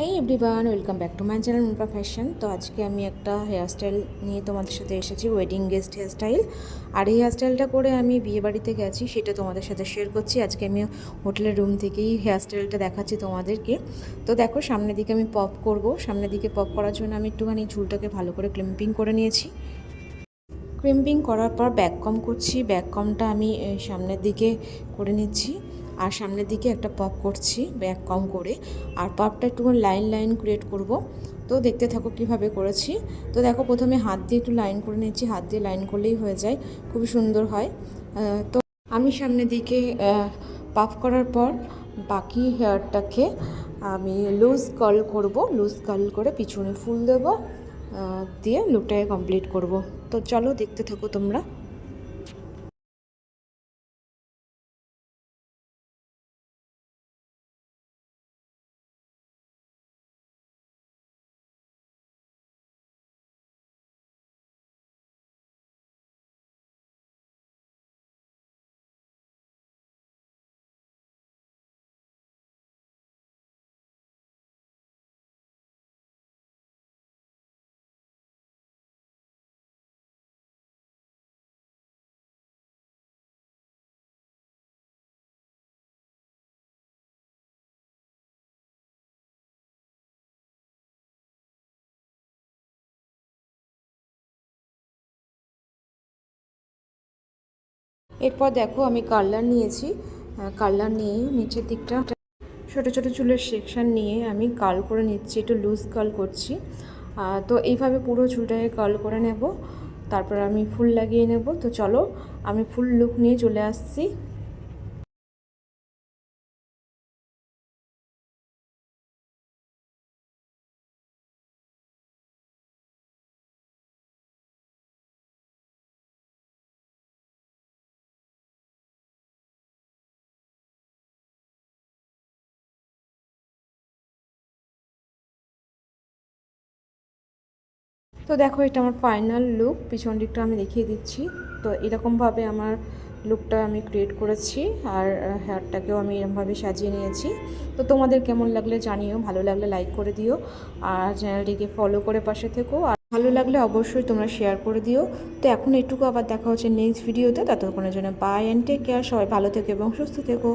Hey everyone welcome back to my channel Munka fashion তো আজকে আমি একটা হেয়ার স্টাইল নিয়ে তোমাদের সাথে এসেছি ওয়েডিং গেস্ট হেয়ার স্টাইল আর এই হেয়ার স্টাইলটা করে আমি বিয়ে বাড়িতে গেছি, সেটা তোমাদের সাথে শেয়ার করছি। আজকে আমি হোটেলের রুম থেকেই হেয়ার স্টাইলটা দেখাচ্ছি তোমাদেরকে। তো দেখো, সামনের দিকে আমি পপ করব। সামনের দিকে পপ করার জন্য আমি একটুখানি চুলটাকে ভালো করে ক্লিম্পিং করে নিয়েছি। ক্রিম্পিং করার পর ব্যাক কম করছি। ব্যাক কমটা আমি সামনের দিকে করে নিচ্ছি। আর সামনের দিকে একটা পপ করছি ব্যাক কম করে। আর পপটা একটু লাইন লাইন ক্রিয়েট করব। তো দেখতে থাকো কীভাবে করেছি। তো দেখো, প্রথমে হাত দিয়ে একটু লাইন করে নিচ্ছি হাত দিয়ে লাইন করলেই হয়ে যায়। খুবই সুন্দর হয়। তো আমি সামনের দিকে পাফ করার পর বাকি হেয়ারটাকে আমি লুজ কার্ল করব। লুজ কার্ল করে পিছনে ফুল দেব দিয়ে লুকটাকে কমপ্লিট করব। তো চলো দেখতে থাকো তোমরা। এরপর দেখো আমি কার্লার নিয়েছি। কার্লার নিয়ে নিচের দিকটা ছোটো ছোটো চুলের সেকশান নিয়ে আমি কাল করে নিচ্ছি, একটু লুজ কাল করছি। তো এইভাবে পুরো চুলটাকে কাল করে নেব। তারপর আমি ফুল লাগিয়ে নেব। তো চলো আমি ফুল লুক নিয়ে চলে আসছি। তো দেখো, এটা আমার ফাইনাল লুক পিছন দিকটা আমি দেখিয়ে দিচ্ছি। তো এরকমভাবে আমার লুকটা আমি ক্রিয়েট করেছি আর হেয়ারটাকেও আমি এরকমভাবে সাজিয়ে নিয়েছি। তো তোমাদের কেমন লাগলে জানিও, ভালো লাগলে লাইক করে দিও আর চ্যানেলটিকে ফলো করে পাশে থেকো। আর ভালো লাগলে অবশ্যই তোমরা শেয়ার করে দিও। তো এখন এটুকু আবার দেখা হচ্ছে নেক্সট ভিডিওতে ততক্ষণের জন্য বাই অ্যান্ড টেক কেয়ার সবাই ভালো থেকো এবং সুস্থ থেকো।